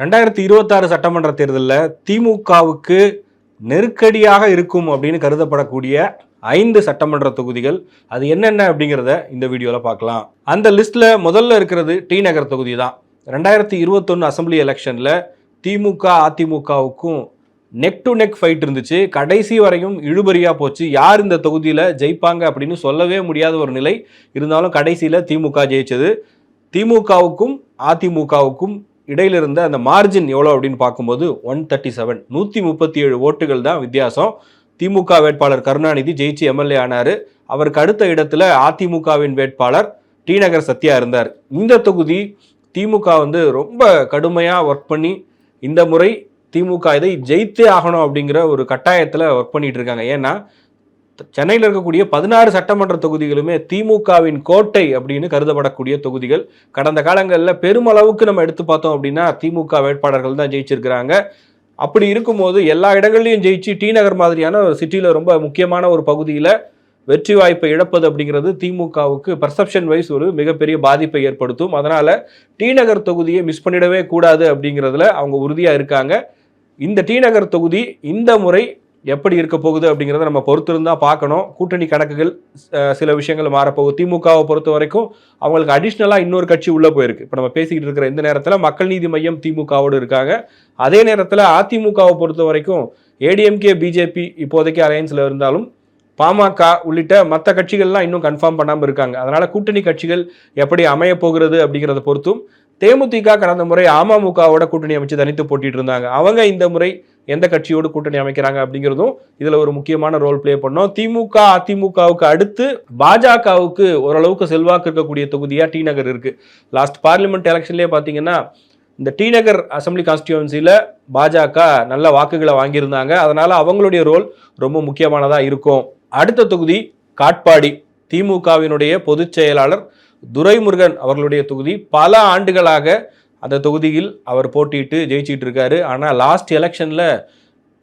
ரெண்டாயிரத்தி இருபத்தாறு சட்டமன்ற தேர்தலில் திமுகவுக்கு நெருக்கடியாக இருக்கும் அப்படின்னு கருதப்படக்கூடிய ஐந்து சட்டமன்ற தொகுதிகள் அது என்னென்ன அப்படிங்கிறத இந்த வீடியோவில் பார்க்கலாம். அந்த லிஸ்ட்டில் முதல்ல இருக்கிறது டி நகர் தொகுதி தான். ரெண்டாயிரத்தி இருபத்தொன்று அசம்பிளி எலெக்ஷனில் திமுக அதிமுகவுக்கும் நெக் டு நெக் ஃபைட் இருந்துச்சு. கடைசி வரையும் இழுபறியாக போச்சு. யார் இந்த தொகுதியில் ஜெயிப்பாங்க அப்படின்னு சொல்லவே முடியாத ஒரு நிலை. இருந்தாலும் கடைசியில் திமுக ஜெயிச்சது. திமுகவுக்கும் அதிமுகவுக்கும் இடையில இருந்த அந்த மார்ஜின் எவ்வளோ அப்படின்னு பார்க்கும்போது ஒன் தேர்ட்டி செவன் நூற்றி முப்பத்தி ஏழு ஓட்டுகள் தான் வித்தியாசம். திமுக வேட்பாளர் கருணாநிதி ஜெயிச்சு எம்எல்ஏ ஆனார். அவருக்கு அடுத்த இடத்துல அதிமுகவின் வேட்பாளர் டி நகர் சத்யா இருந்தார். இந்த தொகுதி திமுக வந்து ரொம்ப கடுமையாக ஒர்க் பண்ணி இந்த முறை திமுக இதை ஜெயித்தே ஆகணும் அப்படிங்கிற ஒரு கட்டாயத்தில் ஒர்க் பண்ணிட்டு இருக்காங்க. ஏன்னா சென்னையில் இருக்கக்கூடிய பதினாறு சட்டமன்ற தொகுதிகளுமே திமுகவின் கோட்டை அப்படின்னு கருதப்படக்கூடிய தொகுதிகள். கடந்த காலங்களில் பெருமளவுக்கு நம்ம எடுத்து பார்த்தோம் அப்படின்னா திமுக வேட்பாளர்கள் தான் ஜெயிச்சிருக்கிறாங்க. அப்படி இருக்கும்போது எல்லா இடங்கள்லையும் ஜெயிச்சு டி நகர் மாதிரியான ஒரு சிட்டியில் ரொம்ப முக்கியமான ஒரு பகுதியில் வெற்றி வாய்ப்பை இழப்பது அப்படிங்கிறது திமுகவுக்கு பர்செப்ஷன் வைஸ் ஒரு மிகப்பெரிய பாதிப்பை ஏற்படுத்தும். அதனால் டி நகர் தொகுதியை மிஸ் பண்ணிடவே கூடாது அப்படிங்கிறதுல அவங்க உறுதியாக இருக்காங்க. இந்த டி நகர் தொகுதி இந்த முறை எப்படி இருக்க போகுது அப்படிங்கிறத நம்ம பொறுத்திருந்தா பார்க்கணும். கூட்டணி கணக்குகள் சில விஷயங்கள் மாறப்போகுது. திமுகவை பொறுத்த வரைக்கும் அவங்களுக்கு அடிஷ்னலாக இன்னொரு கட்சி உள்ளே போயிருக்கு. இப்போ நம்ம பேசிக்கிட்டு இருக்கிற இந்த நேரத்தில் மக்கள் நீதி மையம் திமுகவோடு இருக்காங்க. அதே நேரத்தில் அதிமுகவை பொறுத்த வரைக்கும் ஏடிஎம்கே பிஜேபி இப்போதைக்கு அலையன்ஸில் இருந்தாலும் பாமக உள்ளிட்ட மற்ற கட்சிகள்லாம் இன்னும் கன்ஃபார்ம் பண்ணாமல் இருக்காங்க. அதனால் கூட்டணி கட்சிகள் எப்படி அமைய போகிறது அப்படிங்கிறத பொறுத்தும் தேமுதிக கடந்த முறை அமமுகவோட கூட்டணி அமைச்சு தனித்து போட்டிட்டு இருந்தாங்க. அவங்க இந்த முறை எந்த கட்சியோடு கூட்டணி அமைக்கிறாங்க அப்படிங்கிறதும் இதுல ஒரு முக்கியமான ரோல் ப்ளே பண்ணோம். திமுக அதிமுகவுக்கு அடுத்து பாஜகவுக்கு ஓரளவுக்கு செல்வாக்கு இருக்கக்கூடிய தொகுதியா டி நகர் இருக்கு. லாஸ்ட் பார்லிமெண்ட் எலெக்ஷன்லேயே பார்த்தீங்கன்னா இந்த டி நகர் அசம்பிளி கான்ஸ்டியூன்சியில் பாஜக நல்ல வாக்குகளை வாங்கியிருந்தாங்க. அதனால அவங்களுடைய ரோல் ரொம்ப முக்கியமானதாக இருக்கும். அடுத்த தொகுதி காட்பாடி திமுகவினுடைய பொதுச் செயலாளர் துரைமுருகன் அவர்களுடைய தொகுதி பல ஆண்டுகளாக அந்த தொகுதியில் அவர் போட்டியிட்டு ஜெயிச்சிட்டு இருக்காரு ஆனால் லாஸ்ட் எலெக்ஷனில்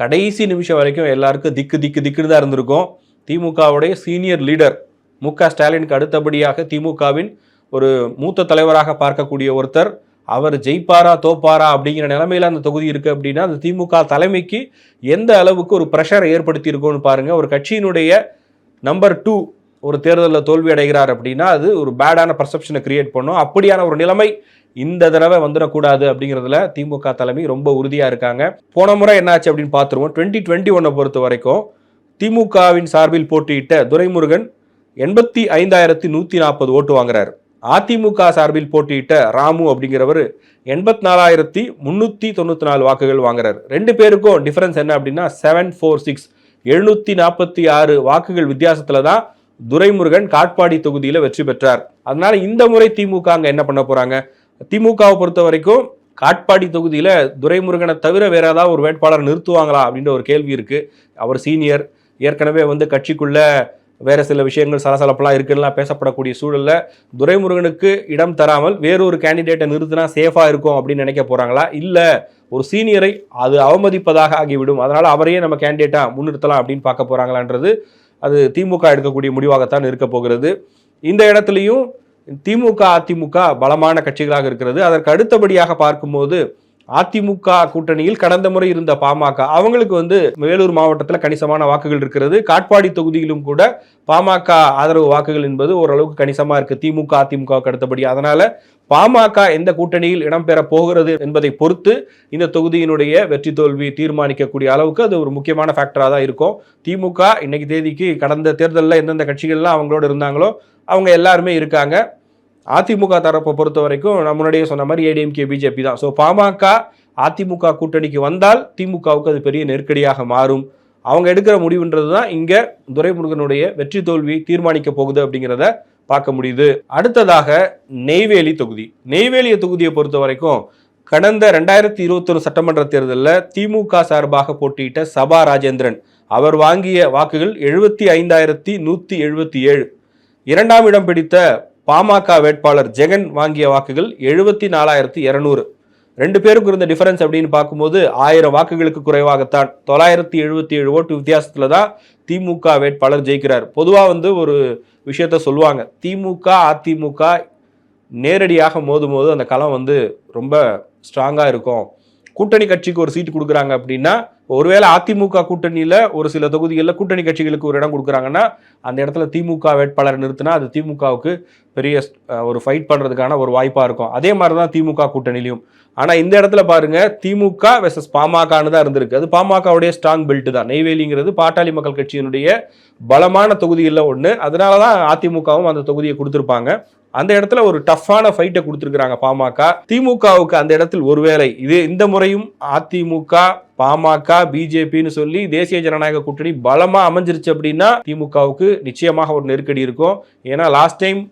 கடைசி நிமிஷம் வரைக்கும் எல்லாருக்கும் திக்கு திக்கு திக்குன்னு தான் இருந்திருக்கும். திமுகவுடைய சீனியர் லீடர் மு க ஸ்டாலினுக்கு அடுத்தபடியாக திமுகவின் ஒரு மூத்த தலைவராக பார்க்கக்கூடிய ஒருத்தர். அவர் ஜெயிப்பாரா தோப்பாரா அப்படிங்கிற நிலைமையில் அந்த தொகுதி இருக்குது அப்படின்னா அந்த திமுக தலைமைக்கு எந்த அளவுக்கு ஒரு ப்ரெஷரை ஏற்படுத்தி பாருங்கள் ஒரு கட்சியினுடைய நம்பர் டூ ஒரு தேர்தலில் தோல்வி அடைகிறார் அப்படின்னா அது ஒரு பேடான பர்செப்ஷனை கிரியேட் பண்ணும். அப்படியான ஒரு நிலைமை இந்த தடவை வந்துடக்கூடாது அப்படிங்கிறதுல திமுக தலைமை ரொம்ப உறுதியாக இருக்காங்க. போன முறை என்னாச்சு அப்படின்னு பார்த்துருவோம். டுவெண்ட்டி டுவெண்ட்டி ஒன்னை பொறுத்த வரைக்கும் திமுகவின் சார்பில் போட்டியிட்ட துரைமுருகன் எண்பத்தி ஐந்தாயிரத்தி நூற்றி நாற்பது ஓட்டு வாங்குறாரு. அதிமுக சார்பில் போட்டியிட்ட ராமு அப்படிங்கிறவர் எண்பத்தி நாலாயிரத்தி முந்நூற்றி தொண்ணூற்றி நாலு வாக்குகள் வாங்குறாரு. ரெண்டு பேருக்கும் டிஃபரன்ஸ் என்ன அப்படின்னா செவன் ஃபோர் சிக்ஸ் எழுநூற்றி நாற்பத்தி ஆறு வாக்குகள் வித்தியாசத்தில் தான் துரைமுருகன் காட்பாடி தொகுதியில் வெற்றி பெற்றார். அதனால இந்த முறை திமுக அங்கே என்ன பண்ண போறாங்க? திமுகவை பொறுத்த வரைக்கும் காட்பாடி தொகுதியில் துரைமுருகனை தவிர வேற ஏதாவது ஒரு வேட்பாளர் நிறுத்துவாங்களா அப்படின்ற ஒரு கேள்வி இருக்கு. அவர் சீனியர். ஏற்கனவே வந்து கட்சிக்குள்ள வேற சில விஷயங்கள் சலசலப்பெல்லாம் இருக்குலாம் பேசப்படக்கூடிய சூழல்ல துரைமுருகனுக்கு இடம் தராமல் வேறொரு கேண்டிடேட்டை நிறுத்தினா சேஃபாக இருக்கும் அப்படின்னு நினைக்க போறாங்களா? இல்லை ஒரு சீனியரை அது அவமதிப்பதாக ஆகிவிடும். அதனால அவரையே நம்ம கேண்டிடேட்டாக முன்னிறுத்தலாம் அப்படின்னு பார்க்க போறாங்களான்றது அது திமுக எடுக்கக்கூடிய முடிவாகத்தான் இருக்க போகிறது. இந்த இடத்துலையும் திமுக அதிமுக பலமான கட்சிகளாக இருக்கிறது. அதற்கு அடுத்தபடியாக பார்க்கும்போது அதிமுக கூட்டணியில் கடந்த முறை இருந்த பாமக அவங்களுக்கு வந்து வேலூர் மாவட்டத்தில் கணிசமான வாக்குகள் இருக்கிறது. காட்பாடி தொகுதியிலும் கூட பாமக ஆதரவு வாக்குகள் என்பது ஓரளவுக்கு கணிசமாக இருக்குது திமுக அதிமுகவுக்கு அடுத்தபடி. அதனால் பாமக எந்த கூட்டணியில் இடம்பெற போகிறது என்பதை பொறுத்து இந்த தொகுதியினுடைய வெற்றி தோல்வி தீர்மானிக்கக்கூடிய அளவுக்கு அது ஒரு முக்கியமான ஃபேக்டராக தான் இருக்கும். திமுக இன்னைக்கு தேதிக்கு கடந்த தேர்தலில் எந்தெந்த கட்சிகள்லாம் அவங்களோட இருந்தாங்களோ அவங்க எல்லாருமே இருக்காங்க. அதிமுக தரப்பை பொறுத்த வரைக்கும் நான் முன்னாடியே சொன்ன மாதிரி ஏடிஎம்கே பிஜேபி தான். ஸோ பாமக அதிமுக கூட்டணிக்கு வந்தால் திமுகவுக்கு அது பெரிய நெருக்கடியாக மாறும். அவங்க எடுக்கிற முடிவுன்றது தான் இங்கே துரைமுருகனுடைய வெற்றி தோல்வி தீர்மானிக்க போகுது அப்படிங்கிறத பார்க்க முடியுது. அடுத்ததாக நெய்வேலி தொகுதி. நெய்வேலி தொகுதியை பொறுத்த வரைக்கும் கடந்த ரெண்டாயிரத்தி இருபத்தொரு சட்டமன்ற தேர்தலில் திமுக சார்பாக போட்டியிட்ட சபா ராஜேந்திரன். அவர் வாங்கிய வாக்குகள் எழுபத்தி ஐந்தாயிரத்தி நூற்றி எழுபத்தி ஏழு. இரண்டாம் இடம் பிடித்த பாமக வேட்பாளர் ஜெகன் வாங்கிய வாக்குகள் எழுபத்தி நாலாயிரத்தி இரநூறு. ரெண்டு பேருக்கு இருந்த டிஃபரன்ஸ் அப்படின்னு பார்க்கும்போது ஆயிரம் வாக்குகளுக்கு குறைவாகத்தான். தொள்ளாயிரத்தி எழுபத்தி ஏழு ஓட்டு வித்தியாசத்தில் தான் திமுக வேட்பாளர் ஜெயிக்கிறார். பொதுவாக வந்து ஒரு விஷயத்த சொல்லுவாங்க. திமுக அதிமுக நேரடியாக மோதும் போது அந்த களம் வந்து ரொம்ப ஸ்ட்ராங்காக இருக்கும். கூட்டணி கட்சிக்கு ஒரு சீட்டு கொடுக்குறாங்க அப்படின்னா ஒருவேளை அதிமுக கூட்டணியில் ஒரு சில தொகுதிகளில் கூட்டணி கட்சிகளுக்கு ஒரு இடம் கொடுக்குறாங்கன்னா அந்த இடத்துல திமுக வேட்பாளர் நிறுத்தினா அது திமுகவுக்கு பெரிய ஒரு ஃபைட் பண்ணுறதுக்கான ஒரு வாய்ப்பாக இருக்கும். அதே மாதிரி தான் திமுக கூட்டணிலையும் ஆனால் இந்த இடத்துல பாருங்க திமுக வெர்சஸ் பாமகன்னு தான் இருந்திருக்கு. அது பாமகவுடைய ஸ்ட்ராங் பெல்ட் தான். நெய்வேலிங்கிறது பாட்டாளி மக்கள் கட்சியினுடைய பலமான தொகுதிகளில் ஒன்று அதனால தான் அதிமுகவும் அந்த தொகுதியை கொடுத்துருப்பாங்க. அந்த இடத்துல ஒரு டஃப்பான ஃபைட்டை கொடுத்துருக்குறாங்க பாமக. திமுகவுக்கு அந்த இடத்தில் ஒருவேளை இது இந்த முறையும் அதிமுக பாமக பிஜேபின்னு சொல்லி தேசிய ஜனநாயக கூட்டணி பலமாக அமைஞ்சிருச்சு அப்படின்னா திமுகவுக்கு நிச்சயமாக ஒரு நெருக்கடி இருக்கும். ஏன்னா லாஸ்ட் டைம்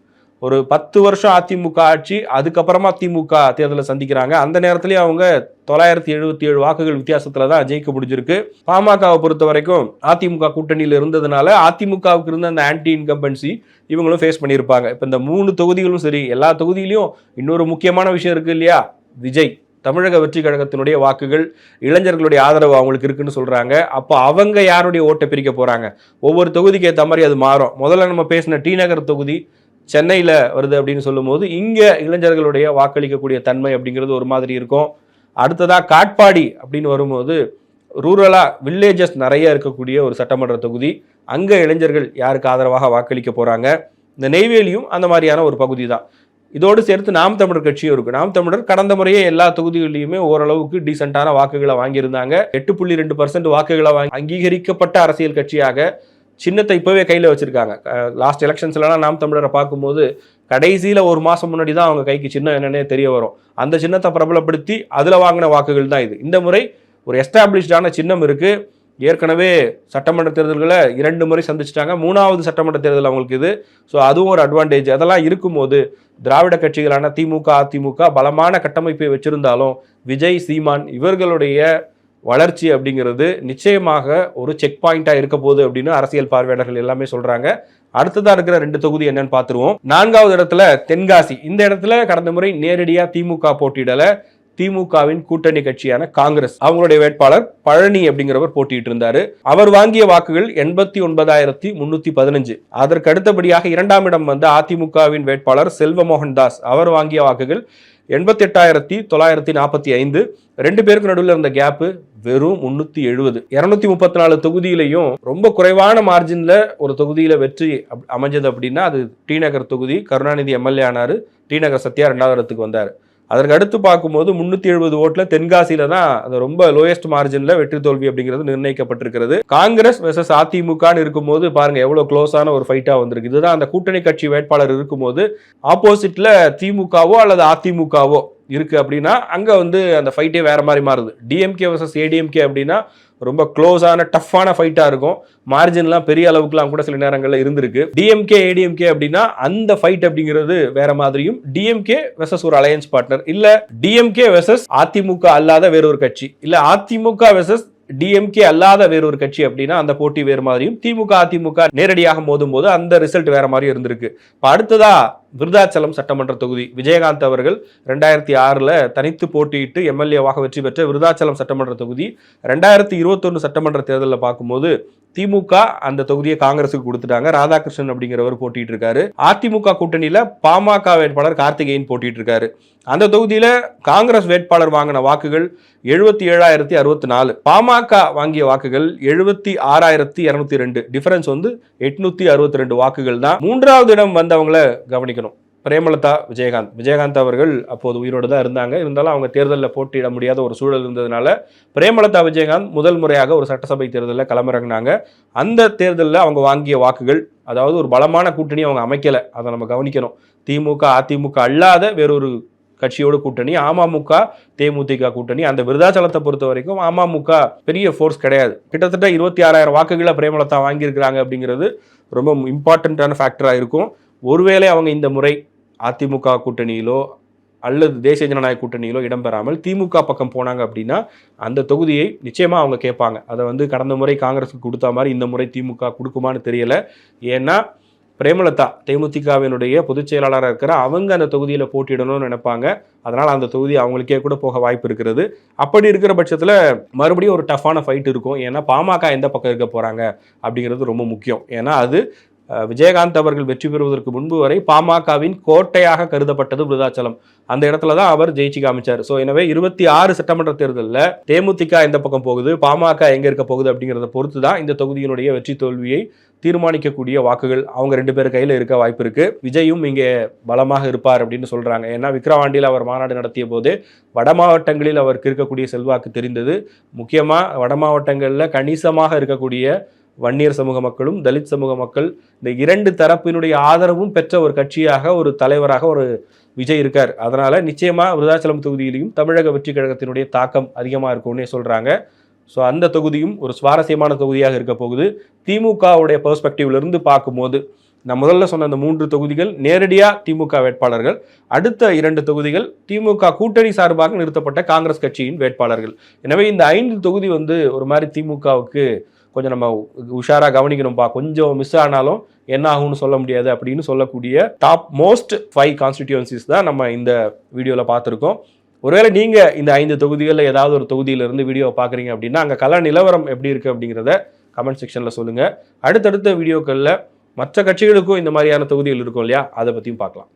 ஒரு பத்து வருஷம் அதிமுக ஆட்சி அதுக்கப்புறமா திமுக தேர்தலை சந்திக்கிறாங்க. அந்த நேரத்திலேயே அவங்க தொள்ளாயிரத்தி எழுபத்தி ஏழு வாக்குகள் வித்தியாசத்தில் தான் ஜெயிக்க முடிஞ்சிருக்கு. பாமகவை பொறுத்த வரைக்கும் அதிமுக கூட்டணியில் இருந்ததுனால அதிமுகவுக்கு இருந்த அந்த ஆன்டி இன்கம்பன்சி இவங்களும் ஃபேஸ் பண்ணியிருப்பாங்க. இப்போ இந்த மூணு தொகுதிகளும் சரி எல்லா தொகுதியிலையும் இன்னொரு முக்கியமான விஷயம் இருக்கு இல்லையா? விஜய். தமிழக வெற்றி கழகத்தினுடைய வாக்குகள் இளைஞர்களுடைய ஆதரவு அவங்களுக்கு இருக்குன்னு சொல்றாங்க. அப்போ அவங்க யாருடைய ஓட்டை பிரிக்க போறாங்க? ஒவ்வொரு தொகுதிக்கு ஏற்ற மாதிரி அது மாறும். முதல்ல நம்ம பேசின டி நகர் தொகுதி சென்னையில் வருது அப்படின்னு சொல்லும்போது இங்கே இளைஞர்களுடைய வாக்களிக்கக்கூடிய தன்மை அப்படிங்கிறது ஒரு மாதிரி இருக்கும். அடுத்ததாக காட்பாடி அப்படின்னு வரும்போது ரூரலாக வில்லேஜஸ் நிறைய இருக்கக்கூடிய ஒரு சட்டமன்ற தொகுதி. அங்கே இளைஞர்கள் யாருக்கு ஆதரவாக வாக்களிக்க போகிறாங்க இந்த நெய்வேலியும் அந்த மாதிரியான ஒரு பகுதி தான் இதோடு சேர்த்து நாம் தமிழர் கட்சியும் இருக்குது நாம் தமிழர் கடந்த முறையே எல்லா தொகுதிகளிலுமே ஓரளவுக்கு டீசெண்டான வாக்குகளை வாங்கியிருந்தாங்க. எட்டு புள்ளி ரெண்டு பர்சன்ட் வாக்குகளை வாங்கி அங்கீகரிக்கப்பட்ட அரசியல் கட்சியாக சின்னத்தை இப்போவே கையில் வச்சுருக்காங்க. லாஸ்ட் எலெக்ஷன்ஸ்லாம் நாம் தமிழரை பார்க்கும்போது கடைசியில் ஒரு மாதம் முன்னாடி தான் அவங்க கைக்கு சின்னம் என்னென்னே தெரிய வரும். அந்த சின்னத்தை பிரபலப்படுத்தி அதில் வாங்கின வாக்குகள் தான் இது. இந்த முறை ஒரு எஸ்டாப்ளிஷ்டான சின்னம் இருக்குது ஏற்கனவே சட்டமன்ற தேர்தல்களை இரண்டு முறை சந்திச்சிட்டாங்க. மூணாவது சட்டமன்ற தேர்தல் அவங்களுக்கு இது. ஸோ அதுவும் ஒரு அட்வான்டேஜ் அதெல்லாம் இருக்கும்போது திராவிட கட்சிகளான திமுக அதிமுக பலமான கட்டமைப்பை வச்சிருந்தாலும் விஜய் சீமான் இவர்களுடைய வளர்ச்சி அப்படிங்கிறது நிச்சயமாக ஒரு செக் பாயிண்ட்டாக இருக்க போகுது அப்படின்னு அரசியல் பார்வையாளர்கள் எல்லாமே சொல்கிறாங்க அடுத்ததாக இருக்கிற ரெண்டு தொகுதி என்னன்னு பார்த்துருவோம். நான்காவது இடத்துல தென்காசி. இந்த இடத்துல கடந்த முறை நேரடியாக திமுக போட்டியிடலை. திமுகவின் கூட்டணி கட்சியான காங்கிரஸ். அவங்களுடைய வேட்பாளர் பழனி அப்படிங்கிறவர் போட்டியிட்டு இருந்தாரு. அவர் வாங்கிய வாக்குகள் எண்பத்தி ஒன்பதாயிரத்தி முன்னூத்தி பதினஞ்சு. அதற்கு அடுத்தபடியாக இரண்டாம் இடம் வந்த அதிமுகவின் வேட்பாளர் செல்வமோகன் தாஸ். அவர் வாங்கிய வாக்குகள் எண்பத்தி எட்டாயிரத்தி தொள்ளாயிரத்தி நாற்பத்தி ஐந்து. ரெண்டு பேருக்கு நடுவில் இருந்த கேப்பு வெறும் முன்னூத்தி எழுபது இருநூத்தி முப்பத்தி நாலு தொகுதியிலையும் ரொம்ப குறைவான மார்ஜின்ல ஒரு தொகுதியில வெற்றி அப்- அமைஞ்சது அப்படின்னா அது டி நகர் தொகுதி. கருணாநிதி எம்எல்ஏ ஆனாரு. டி நகர் சத்யா ரெண்டாவது இடத்துக்கு வந்தார். அதற்கு அடுத்து பார்க்கும்போது முன்னூத்தி எழுபது ஓட்டுல தென்காசியில தான் அது ரொம்ப லோயஸ்ட் மார்ஜின்ல வெற்றி தோல்வி அப்படிங்கிறது நிர்ணயிக்கப்பட்டிருக்கிறது. காங்கிரஸ் வெர்சஸ் அதிமுகன்னு இருக்கும்போது பாருங்க எவ்வளவு க்ளோஸான ஒரு ஃபைட்டா வந்திருக்கு. இதுதான் அந்த கூட்டணி கட்சி வேட்பாளர் இருக்கும்போது ஆப்போசிட்ல திமுகவோ அல்லது அதிமுகவோ இருக்கு அப்படின்னா அங்க வந்து அந்த ஃபைட்டே வேற மாதிரி மாறுது. டிஎம்கே வர்சஸ் ஏடிஎம்கே அப்படின்னா ரொம்ப க்ளோஸான டஃப்பான ஃபைட்டாக இருக்கும். மார்ஜின்லாம் பெரிய அளவுக்குலாம் கூட சில நேரங்களில் இருந்திருக்கு. டிஎம்கே ஏடிஎம்கே அப்படின்னா அந்த ஃபைட் அப்படிங்கிறது வேற மாதிரியும் டிஎம்கே வெசஸ் ஒரு அலையன்ஸ் பார்ட்னர் இல்லை டிஎம்கே வெசஸ் அதிமுக அல்லாத வேறொரு கட்சி. இல்லை அதிமுக வெசஸ் டிஎம்கே அல்லாத வேறொரு கட்சி அப்படின்னா அந்த போட்டி வேறு மாதிரியும் திமுக அதிமுக நேரடியாக மோதும் போது அந்த ரிசல்ட் வேற மாதிரியும் இருந்திருக்கு. இப்போ அடுத்ததா விருதாச்சலம் சட்டமன்ற தொகுதி. விஜயகாந்த் அவர்கள் ரெண்டாயிரத்தி ஆறில் தனித்து போட்டியிட்டு எம்எல்ஏவாக வெற்றி பெற்ற விருதாச்சலம் சட்டமன்ற தொகுதி. ரெண்டாயிரத்தி இருபத்தொன்று சட்டமன்ற தேர்தலில் பார்க்கும்போது திமுக அந்த தொகுதியை காங்கிரஸுக்கு கொடுத்துட்டாங்க. ராதாகிருஷ்ணன் அப்படிங்கிறவர் போட்டிட்டு இருக்காரு அதிமுக கூட்டணியில பாமக வேட்பாளர் கார்த்திகேயன் போட்டிட்டு இருக்காரு அந்த தொகுதியில காங்கிரஸ் வேட்பாளர் வாங்கின வாக்குகள் எழுபத்தி ஏழாயிரத்தி அறுபத்தி நாலு. பாமக வாங்கிய வாக்குகள் எழுபத்தி ஆறாயிரத்தி இரநூத்தி ரெண்டு. டிஃபரன்ஸ் வந்து எட்நூத்தி அறுபத்தி ரெண்டு வாக்குகள் தான். மூன்றாவது இடம் வந்தவங்களை கவனிக்கணும். பிரேமலதா விஜயகாந்த். விஜயகாந்த் அவர்கள் அப்போது உயிரோடு தான் இருந்தாங்க. இருந்தாலும் அவங்க தேர்தலில் போட்டியிட முடியாத ஒரு சூழல் இருந்ததுனால பிரேமலதா விஜயகாந்த் முதல் முறையாக ஒரு சட்டசபை தேர்தலில் களமிறங்கினாங்க. அந்த தேர்தலில் அவங்க வாங்கிய வாக்குகள் அதாவது ஒரு பலமான கூட்டணி அவங்க அமைக்கலை. அதை நம்ம கவனிக்கணும். திமுக அதிமுக அல்லாத வேறொரு கட்சியோட கூட்டணி அமமுக தேமுதிக கூட்டணி அந்த விருதாச்சலத்தை பொறுத்த வரைக்கும் அமமுக பெரிய ஃபோர்ஸ் கிடையாது. கிட்டத்தட்ட இருபத்தி ஆறாயிரம் வாக்குகளை பிரேமலதா வாங்கியிருக்கிறாங்க அப்படிங்கிறது ரொம்ப இம்பார்ட்டண்ட்டான ஃபேக்டராக இருக்கும். ஒருவேளை அவங்க இந்த முறை அதிமுக கூட்டணியிலோ அல்லது தேசிய ஜனநாயக கூட்டணியிலோ இடம்பெறாமல் திமுக பக்கம் போனாங்க அப்படின்னா அந்த தொகுதியை நிச்சயமாக அவங்க கேட்பாங்க. அதை வந்து கடந்த முறை காங்கிரஸுக்கு கொடுத்த மாதிரி இந்த முறை திமுக கொடுக்குமான்னு தெரியல. ஏன்னா பிரேமலதா தேமுதிகவினுடைய பொதுச் செயலாளராக இருக்கிற அவங்க அந்த தொகுதியில் போட்டியிடணும்னு நினைப்பாங்க. அதனால் அந்த தொகுதி அவங்களுக்கே கூட போக வாய்ப்பு இருக்கிறது. அப்படி இருக்கிற பட்சத்தில் மறுபடியும் ஒரு டஃப்பான ஃபைட் இருக்கும். ஏன்னா பாமக எந்த பக்கம் இருக்க போகிறாங்க அப்படிங்கிறது ரொம்ப முக்கியம். ஏன்னா அது விஜயகாந்த் அவர்கள் வெற்றி பெறுவதற்கு முன்பு வரை பாமகவின் கோட்டையாக கருதப்பட்டது விருதாச்சலம். அந்த இடத்துல தான் அவர் ஜெயிச்சு காமிச்சார். ஸோ எனவே இருபத்தி ஆறு சட்டமன்ற தேர்தலில் தேமுதிக எந்த பக்கம் போகுது பாமக எங்கே இருக்க போகுது அப்படிங்கிறத பொறுத்து தான் இந்த தொகுதியினுடைய வெற்றி தோல்வியை தீர்மானிக்கக்கூடிய வாக்குகள் அவங்க ரெண்டு பேர் கையில் இருக்க வாய்ப்பு இருக்கு. விஜயும் இங்கே பலமாக இருப்பார் அப்படின்னு சொல்றாங்க. ஏன்னா விக்ரவாண்டியில் அவர் மாநாடு நடத்திய போது வட மாவட்டங்களில் அவருக்கு இருக்கக்கூடிய செல்வாக்கு தெரிந்தது. முக்கியமாக வட மாவட்டங்களில் கணிசமாக இருக்கக்கூடிய வன்னியர் சமூக மக்களும் தலித் சமூக மக்கள் இந்த இரண்டு தரப்பினுடைய ஆதரவும் பெற்ற ஒரு கட்சியாக ஒரு தலைவராக ஒரு விஜய் இருக்கார். அதனால நிச்சயமா விருதாச்சலம் தொகுதியிலையும் தமிழக வெற்றி கழகத்தினுடைய தாக்கம் அதிகமாக இருக்கும்னே சொல்றாங்க. ஸோ அந்த தொகுதியும் ஒரு சுவாரஸ்யமான தொகுதியாக இருக்க போகுது. திமுகவுடைய பெர்ஸ்பெக்டிவ்லேருந்து பார்க்கும்போது நான் முதல்ல சொன்ன அந்த மூன்று தொகுதிகள் நேரடியாக திமுக வேட்பாளர்கள் அடுத்த இரண்டு தொகுதிகள் திமுக கூட்டணி சார்பாக நிறுத்தப்பட்ட காங்கிரஸ் கட்சியின் வேட்பாளர்கள். எனவே இந்த ஐந்து தொகுதி வந்து ஒரு மாதிரி திமுகவுக்கு கொஞ்சம் நம்ம உஷாராக கவனிக்கணும்ப்பா கொஞ்சம் மிஸ் ஆனாலும் என்ன ஆகும்னு சொல்ல முடியாது அப்படின்னு சொல்லக்கூடிய டாப் மோஸ்ட் ஃபைவ் கான்ஸ்டிடியூன்சிஸ் தான் நம்ம இந்த வீடியோவில் பார்த்துருக்கோம். ஒருவேளை நீங்கள் இந்த ஐந்து தொகுதிகளில் ஏதாவது ஒரு தொகுதியிலிருந்து வீடியோவை பார்க்குறீங்க அப்படின்னா அங்கே கல நிலவரம் எப்படி இருக்குது அப்படிங்கிறத கமெண்ட் செக்ஷனில் சொல்லுங்கள் அடுத்தடுத்த வீடியோக்களில் மற்ற கட்சிகளுக்கும் இந்த மாதிரியான தொகுதிகள் இருக்கும் இல்லையா? அதை பற்றியும் பார்க்கலாம்.